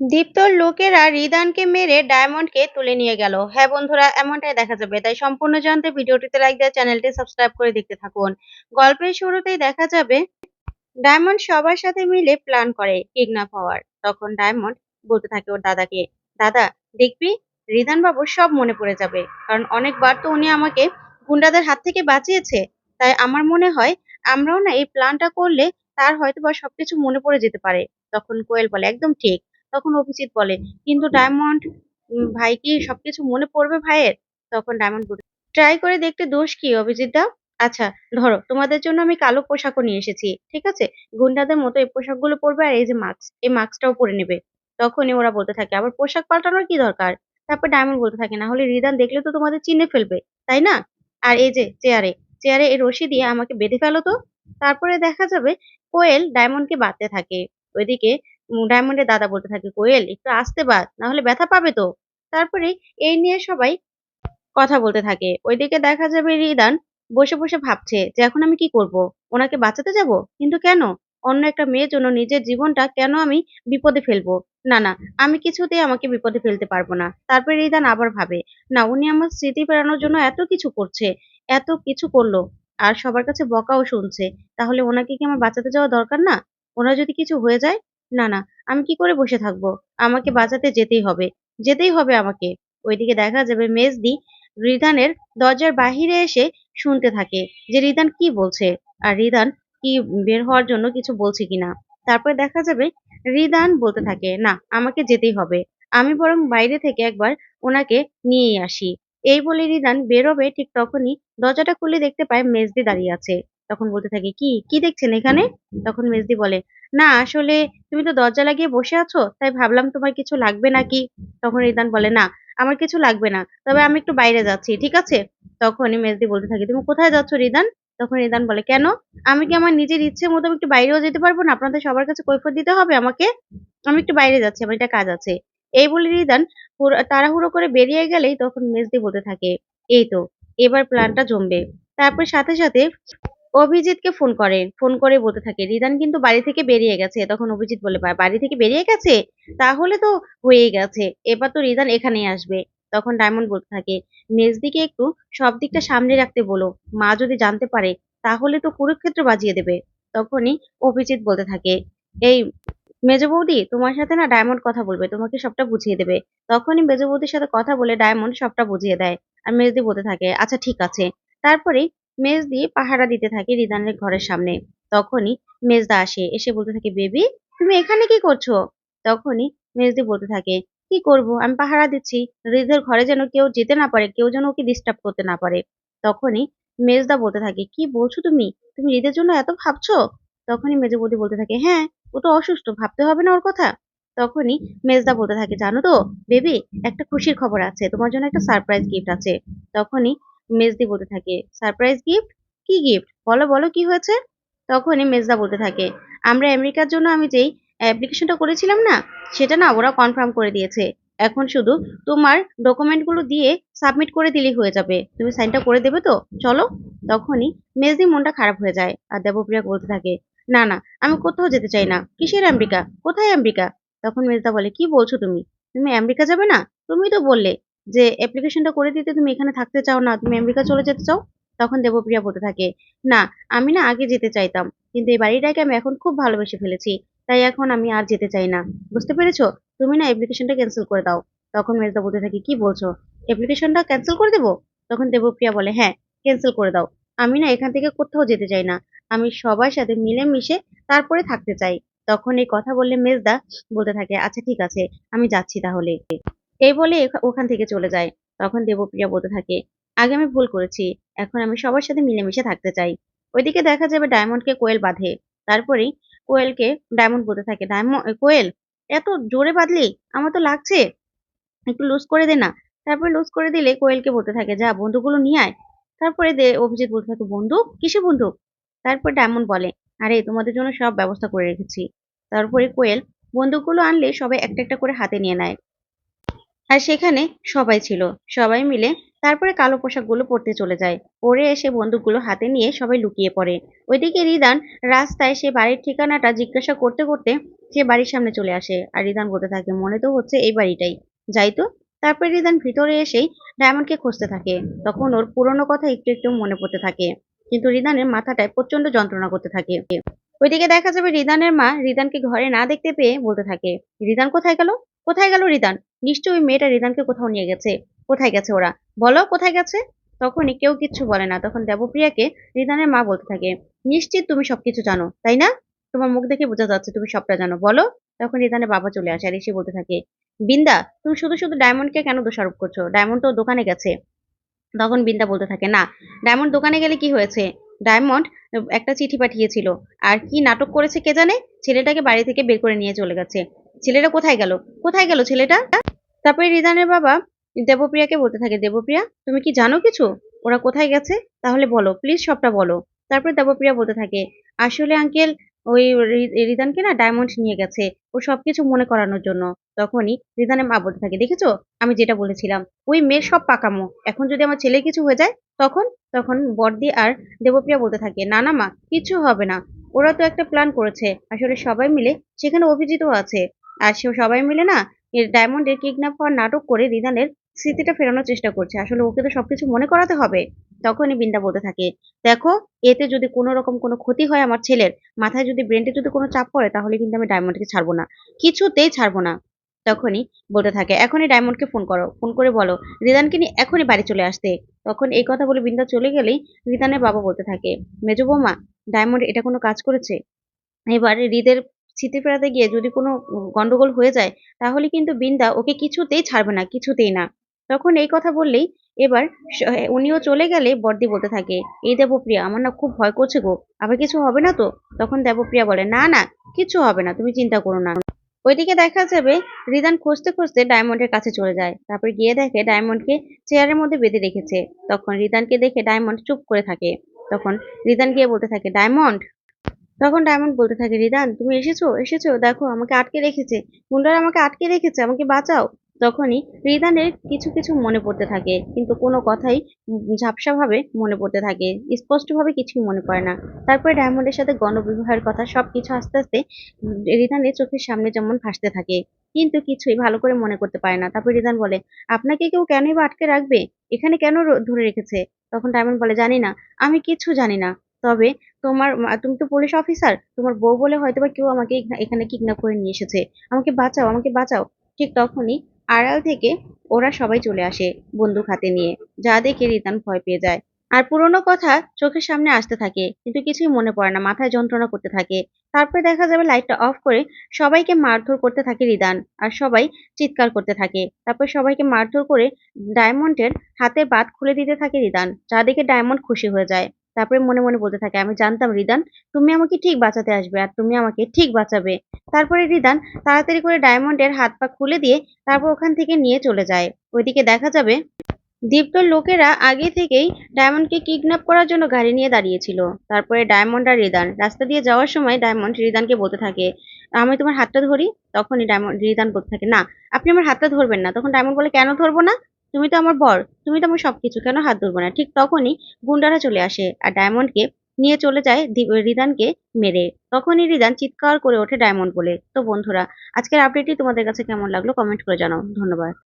দীপ্তর লোকেরা রিদানকে মেরে ডায়মন্ডকে তুলে নিয়ে গেল। হ্যাঁ বন্ধুরা, এমনটাই দেখা যাবে। তাই সম্পূর্ণ জানতে ভিডিওটিতে লাইক দিয়ে চ্যানেলটি সাবস্ক্রাইব করে দেখতে থাকুন। গল্পের শুরুতেই দেখা যাবে, ডায়মন্ড সবার সাথে মিলে প্ল্যান করে কিডন্যাপ হওয়ার। তখন ডায়মন্ড বলতে থাকে ওর দাদাকে, দাদা, দেখবি? রিদান বাবু সব মনে পড়ে যাবে। কারণ অনেকবার তো উনি আমাকে গুন্ডাদের হাত থেকে বাঁচিয়েছে। তাই আমার মনে হয় আমরাও না এই প্ল্যানটা করলে তার হয়তো বা সবকিছু মনে পড়ে যেতে পারে। তখন কোয়েল বলে, একদম ঠিক। তখন অভিজিৎ বলে, কিন্তু ডায়মন্ড ভাই কি সবকিছু মনে পড়বে ভাইয়ের? তখন ডায়মন্ড বলে, ট্রাই করে দেখতে দোষ কি অভিজিৎ দা? আচ্ছা ধরো, তোমাদের জন্য আমি কালো পোশাকও নিয়ে এসেছি, ঠিক আছে? গুন্ডাদের মতো এই পোশাকগুলো পরবে আর এই যে মাস্ক, এই মাস্কটাও পরে নেবে। তখনই ওরা বলতে থাকে, আবার পোশাক পাল্টানোর কি দরকার? তারপর ডায়মন্ড বলতে থাকে না হলে রিদান দেখলে তো তোমাদের চিনে ফেলবে, তাই না? আর এই যে চেয়ারে চেয়ারে এই রশি দিয়ে আমাকে বেঁধে ফেলো তো? তারপরে দেখা যাবে কোয়েল ডায়মন্ডকে বাঁধতে থাকে। ওইদিকে ডায়মন্ডের দাদা বলতে থাকে, কোয়েল, একটু আসতে বাদ না হলে ব্যথা পাবে তো। তারপরে এই নিয়ে সবাই কথা বলতে থাকে। ওইদিকে দেখা যাবে রিদান বসে বসে ভাবছে যে, এখন আমি কি করব? ওনাকে বাঁচাতে যাব? কিন্তু কেন? অন্য একটা মেয়ের জন্য নিজের জীবনটা কেন আমি বিপদে ফেলব? না না, আমি কিছুতেই আমাকে বিপদে ফেলতে পারব না। তারপরে রিদান আবার ভাবে, না, উনি আমার স্মৃতি ফেরানোর জন্য এত কিছু করছে, এত কিছু করল, আর সবার কাছে বকাও শুনছে। তাহলে ওনাকে কি আমার বাঁচাতে যাওয়া দরকার না? ওনার যদি কিছু হয়ে যায় না না, আমি কি করে বসে থাকব? আমাকে বাঁচাতে যেতেই হবে যেতেই হবে আমাকে। ওইদিকে দেখা যাবে মেজদি রিদানের দরজার বাহিরে এসে শুনতে থাকে যে রিদান কি বলছে আর রিদান কি বের হওয়ার জন্য কিছু বলছে কিনা। তারপরে দেখা যাবে রিদান বলতে থাকে, না, আমাকে যেতেই হবে। আমি বরং বাইরে থেকে একবার ওনাকে নিয়েই আসি। এই বলে রিদান বেরোবে ঠিক তখনই দরজাটা খুলে দেখতে পায় মেজদি দাঁড়িয়ে আছে। তখন বলতে থাকে, কি? কি দেখছেন এখানে? তখন মেজদি বলে, না, আসলে তুমি তো দরজা লাগিয়ে বসে আছো, তাই ভাবলাম তোমার কিছু লাগবে নাকি? তখন রিদান বলে, না, আমার কিছু লাগবে না, তবে আমি একটু বাইরে যাচ্ছি, ঠিক আছে? তখনই মেজদি বলতে থাকে, তুমি কোথায় যাচ্ছ রিদান? তখন রিদান বলে, কেন? আমি কি আমার নিজের ইচ্ছে মতো একটু বাইরেও যেতে পারব না? আপনাদের সবার কাছে কৈফত দিতে হবে আমাকে? আমি একটু বাইরে যাচ্ছি, আমার একটা কাজ আছে। এই বলে রিদান তাড়াহুড়ো করে বেরিয়ে গেলেই তখন মেজদি বলতে থাকে, এই তো, এবার প্ল্যানটা জমবে। তারপর সাথে সাথে অভিজিৎকে ফোন করে ফোন করে বলতে থাকে, রিদান কিন্তু বাড়ি থেকে বেরিয়ে গেছে। তখন অভিজিৎ বলে বাড়ি থেকে বেরিয়ে গেছে? তাহলে তো হয়েই গেছে। এবার তো রিদান এখানেই আসবে। তখন ডায়মন্ড বলতে থাকে, মেজদিকে একটু সব দিকটা সামনে রাখতে বলো। মা যদি জানতে পারে, তাহলে তো কুরুক্ষেত্র বাজিয়ে দেবে। তখনই অভিজিৎ বলতে থাকে, এই মেজ বৌদি, তোমার সাথে না ডায়মন্ড কথা বলবে, তোমাকে সবটা বুঝিয়ে দেবে। তখনই মেজ বৌদির সাথে কথা বলে ডায়মন্ড সবটা বুঝিয়ে দেয়। আর মেজদি বলতে থাকে আচ্ছা ঠিক আছে। তারপরে মেজদি পাহারা দিতে থাকে রিদানের ঘরের সামনে। তখনই মেজদা আসে, এসে বলতে থাকে, বেবি, তুমি এখানে কি করছ? তখনই মেজদি বলতে থাকে, কি করব? আমি পাহারা দিচ্ছি। রিদের ঘরে যেন কেউ যেতে না পারে, কেউ যেন ওকে ডিস্টার্ব করতে না পারে। তখনই মেজদা বলতে থাকে, কি বলছো তুমি? তুমি রিদের জন্য এত ভাবছ? তখনই মেজ বৌদি বলতে থাকে হ্যাঁ ও তো অসুস্থ, ভাবতে হবে না ওর কথা। তখনই মেজদা বলতে থাকে, জানো তো, বেবি, একটা খুশির খবর আছে, তোমার জন্য একটা সারপ্রাইজ গিফট আছে। তখনই মেজদি বলতে থাকে। সারপ্রাইজ গিফট কি গিফট বলো বলো, কি হয়েছে? তখনই মেজদা বলতে থাকে, আমরা আমেরিকার জন্য আমি যেই অ্যাপ্লিকেশনটা করেছিলাম না, সেটা না ওরা কনফার্ম করে দিয়েছে। এখন শুধু তোমার ডকুমেন্টগুলো দিয়ে সাবমিট করে দিলেই হয়ে যাবে। তুমি সাইনটা করে দেবে তো? চলো। তখনই মেজদি মনটা খারাপ হয়ে যায় আর দেবপ্রিয়া বলতে থাকে, না না, আমি কোথাও যেতে চাই না। কিসের আমেরিকা? কোথায় আমেরিকা? তখন মেজদা বলে, কি বলছো তুমি? তুমি আমেরিকা যাবে না? তুমি তো বললে যে অ্যাপ্লিকেশনটা করে দিতে তুমি এখানে থাকতে চাও না, তুমি আমেরিকা চলে যেতে চাও, তখন দেবপ্রিয়া বলতে থাকে, না, আমি না আগে যেতে চাইতাম, কিন্তু এই বাড়িটাকে আমি এখন খুব ভালোবেসে ফেলেছি, তাই এখন আমি আর যেতে চাই না। বুঝতে পেরেছ? তুমি না অ্যাপ্লিকেশনটা ক্যান্সেল করে দাও। তখন মেজদা বলতে থাকে, কি বলছো? অ্যাপ্লিকেশনটা ক্যান্সেল করে দেবো? তখন দেবপ্রিয়া বলে হ্যাঁ ক্যান্সেল করে দাও। আমি না এখান থেকে কোথাও যেতে চাই না, আমি সবার সাথে মিলেমিশে তারপরে থাকতে চাই। তখন এই কথা বললে মেজদা বলতে থাকে আচ্ছা ঠিক আছে, আমি যাচ্ছি তাহলে। এই বলে ওখান থেকে চলে যায়। তখন দেবপ্রিয়া বলতে থাকে, আগে আমি ভুল করেছি, এখন আমি সবার সাথে মিলেমিশে থাকতে চাই। ওইদিকে দেখা যাবে ডায়মন্ডকে কোয়েল বাঁধে। তারপরেই কোয়েলকে ডায়মন্ড বলতে থাকে, ডায়মন্ড কোয়েল, এত জোরে বাঁধলি? আমার তো লাগছে। একটু লুজ করে দে না। তারপরে লুজ করে দিলে কোয়েলকে বলতে থাকে, যা বন্ধুগুলো নিয়ে আয়। তারপরে দে, অভিজিৎ বলতে থাকে, বন্দুক? কিসে বন্দুক? তারপর ডায়মন্ড বলে, আরে, তোমাদের জন্য সব ব্যবস্থা করে রেখেছি। তারপরে কোয়েল বন্দুকগুলো আনলে সবাই একটা একটা করে হাতে নিয়ে নেয়। আর সেখানে সবাই ছিল। সবাই মিলে তারপরে কালো পোশাকগুলো পরতে চলে যায়। পরে এসে বন্দুকগুলো হাতে নিয়ে সবাই লুকিয়ে পড়ে। ওইদিকে রিদান রাস্তায় সে বাড়ির ঠিকানাটা জিজ্ঞাসা করতে করতে সে বাড়ির সামনে চলে আসে। আর রিদান বলতে থাকে, মনে তো হচ্ছে এই বাড়িটাই। যাই তো, তারপরে রিদান ভিতরে এসেই ডায়মন্ডকে খুঁজতে থাকে। তখন ওর পুরনো কথা একটু একটু মনে পড়তে থাকে। কিন্তু রিদানের মাথাটায় প্রচণ্ড যন্ত্রণা করতে থাকে। ওইদিকে দেখা যাবে রিদানের মা রিদানকে ঘরে না দেখতে পেয়ে বলতে থাকে, রিদান কোথায় গেল? কোথায় গেল রিদান? নিশ্চয়ই ওই মেয়েটা রিদানকে কোথাও নিয়ে গেছে। কোথায় গেছে ওরা? বলো, কোথায় গেছে? তখনই কেউ কিচ্ছু বলে না। তখন দেবপ্রিয়াকে রিদানের মা বলতে থাকে, নিশ্চিত তুমি সবকিছু জানো, তাই না? তোমার মুখ দেখে বোঝা যাচ্ছে তুমি সবটা জানো। বলো। তখন রিদানের বাবা চলে আসে আর এসে বলতে থাকে, বিন্দা, তুমি শুধু শুধু ডায়মন্ডকে কেন দোষারোপ করছ? ডায়মন্ড তো দোকানে গেছে। তখন বিন্দা বলতে থাকে, না, ডায়মন্ড দোকানে গেলে কি হয়েছে? ডায়মন্ড একটা চিঠি পাঠিয়েছিল। আর কি নাটক করেছে কে জানে? ছেলেটাকে বাড়ি থেকে বের করে নিয়ে চলে গেছে। ছেলেটা কোথায় গেল? কোথায় গেল ছেলেটা? তারপরে রিদানের বাবা, দেবপ্রিয়াকে বলতে থাকে, দেবপ্রিয়া, তুমি কি জানো কিছু? ওরা কোথায় গেছে? তাহলে বলো প্লিজ সবটা বলো। তারপরে দেবপ্রিয়া বলতে থাকে, আসলে আঙ্কেল ওই রিদানকে না ডায়মন্ড নিয়ে গেছে, ও সবকিছু মনে করানোর জন্য। তখনই রিদানের মা বলতে থাকে, দেখেছ? আমি যেটা বলেছিলাম, ওই মেয়ের সব পাকামো। এখন যদি আমার ছেলে কিছু হয়ে যায়, তখন তখন বর্দি আর দেবপ্রিয়া বলতে থাকে, না না মা কিছু হবে না। ওরা তো একটা প্ল্যান করেছে। আসলে সবাই মিলে সেখানে অভিজিতও আছে। আর সে সবাই মিলে না ডায়মন্ডের কিডন্যাপ হওয়ার নাটক করে রিদানের স্মৃতিটা ফেরানোর চেষ্টা করছে। আসলে ওকে তো সবকিছু মনে করাতে হবে। তখনই বিন্দা বলতে থাকে, দেখো, এতে যদি কোনো রকম কোনো ক্ষতি হয় আমার ছেলের, মাথায় যদি ব্রেনটে যদি কোনো চাপ পড়ে, তাহলে কিন্তু আমি ডায়মন্ডকে ছাড়বো না। কিছুতেই ছাড়বো না। তখনই বলতে থাকে, এখনই ডায়মন্ডকে ফোন করো ফোন করে বলো রিদানকে নিয়ে এখনই বাড়ি চলে আসতে। তখন এই কথা বলে বিন্দা চলে গেলেই রিদানের বাবা বলতে থাকে, মেজো বৌমা ডায়মন্ড এটা কোনো কাজ করেছে? এবার হৃদের স্মৃতি ফেরাতে গিয়ে যদি কোনো গন্ডগোল হয়ে যায়, তাহলে কিন্তু বিন্দা ওকে কিছুতেই ছাড়বে না, কিছুতেই না। তখন এই কথা বললেই এবার উনিও চলে গেলে বর্দি বলতে থাকে, এই দেবপ্রিয়া, আমার না খুব ভয় করছে গো, আবার কিছু হবে না তো? তখন দেবপ্রিয়া বলে, না না, কিছু হবে না, তুমি চিন্তা করো না। ওইদিকে দেখা যাবে রিদান খুঁজতে খুঁজতে ডায়মন্ডের কাছে চলে যায়, তারপর গিয়ে দেখে ডায়মন্ডকে চেয়ারের মধ্যে বেঁধে রেখেছে। তখন রিদানকে দেখে ডায়মন্ড চুপ করে থাকে। তখন রিদান গিয়ে বলতে থাকে, ডায়মন্ড তখন ডায়মন্ড বলতে থাকে, রিদান, তুমি এসেছ? এসেছ? দেখো, আমাকে আটকে রেখেছে। গুন্ডারা আমাকে আটকে রেখেছে, আমাকে বাঁচাও। তখনই রিদানের কিছু কিছু মনে পড়তে থাকে, কিন্তু কোনো কথাই ঝাপসা ভাবে মনে পড়তে থাকে। স্পষ্টভাবে কিছুই মনে পড়ে না। তারপরে ডায়মন্ডের সাথে গণবিবাহের কথা সব কিছু আস্তে আস্তে রিদানের চোখের সামনে যেমন ভাসতে থাকে, কিন্তু কিছুই ভালো করে মনে করতে পারে না। তারপর রিদান বলে, আপনাকে কেউ কেনই বা আটকে রাখবে? এখানে কেন ধরে রেখেছে? তখন ডায়মন্ড বলে, জানি না, আমি কিছু জানি না। তবে তোমার তুমি তো পুলিশ অফিসার তোমার বউ বলে হয়তো বা কেউ আমাকে এখানে কিডন্যাপ করে নিয়ে এসেছে। আমাকে বাঁচাও আমাকে বাঁচাও। ঠিক তখনই আড়াল থেকে ওরা সবাই চলে আসে বন্দুক হাতে নিয়ে। যা দেখে রিতান ভয় পেয়ে যায়। আর পুরোনো কথা চোখের সামনে আসতে থাকে, কিন্তু কিছুই মনে পড়ে না, মাথায় যন্ত্রণা করতে থাকে। তারপরে দেখা যাবে লাইটটা অফ করে সবাইকে মারধর করতে থাকে রিদান, আর সবাই চিৎকার করতে থাকে। তারপর সবাইকে মারধর করে ডায়মন্ডের হাতের বাদ খুলে দিতে থাকে রিদান, যা দেখে ডায়মন্ড খুশি হয়ে যায়। তারপরে মনে মনে বলতে থাকে, আমি জানতাম রিদান, তুমি আমাকে ঠিক বাঁচাতে আসবে আর তুমি আমাকে ঠিক বাঁচাবে। তারপরে রিদান তাড়াতাড়ি করে ডায়মন্ডের হাত পা খুলে দিয়ে তারপর ওখান থেকে নিয়ে চলে যায়। ওইদিকে দেখা যাবে দীপ্তর লোকেরা আগে থেকেই ডায়মন্ডকে কিডন্যাপ করার জন্য গাড়ি নিয়ে দাঁড়িয়েছিল। তারপরে ডায়মন্ড আর রিদান, রাস্তা দিয়ে যাওয়ার সময় ডায়মন্ড রিদানকে বলতে থাকে, আমি তোমার হাতটা ধরি? তখনই ডায়মন্ড, রিদান বলতে থাকে, না, আপনি আমার হাতটা ধরবেন না। তখন ডায়মন্ড বলে, কেন ধরবো না? তুমি তো আমার বর, তুমি তো আমার সবকিছু, কেন হাত ধরবো না? ঠিক তখনই গুন্ডারা চলে আসে আর ডায়মন্ডকে নিয়ে চলে যায় রিদানকে মেরে। তখনই রিদান চিৎকার করে ওঠে ডায়মন্ড বলে। তো বন্ধুরা, আজকের আপডেটটি তোমাদের কাছে কেমন লাগল? কমেন্ট করে জানাও। ধন্যবাদ।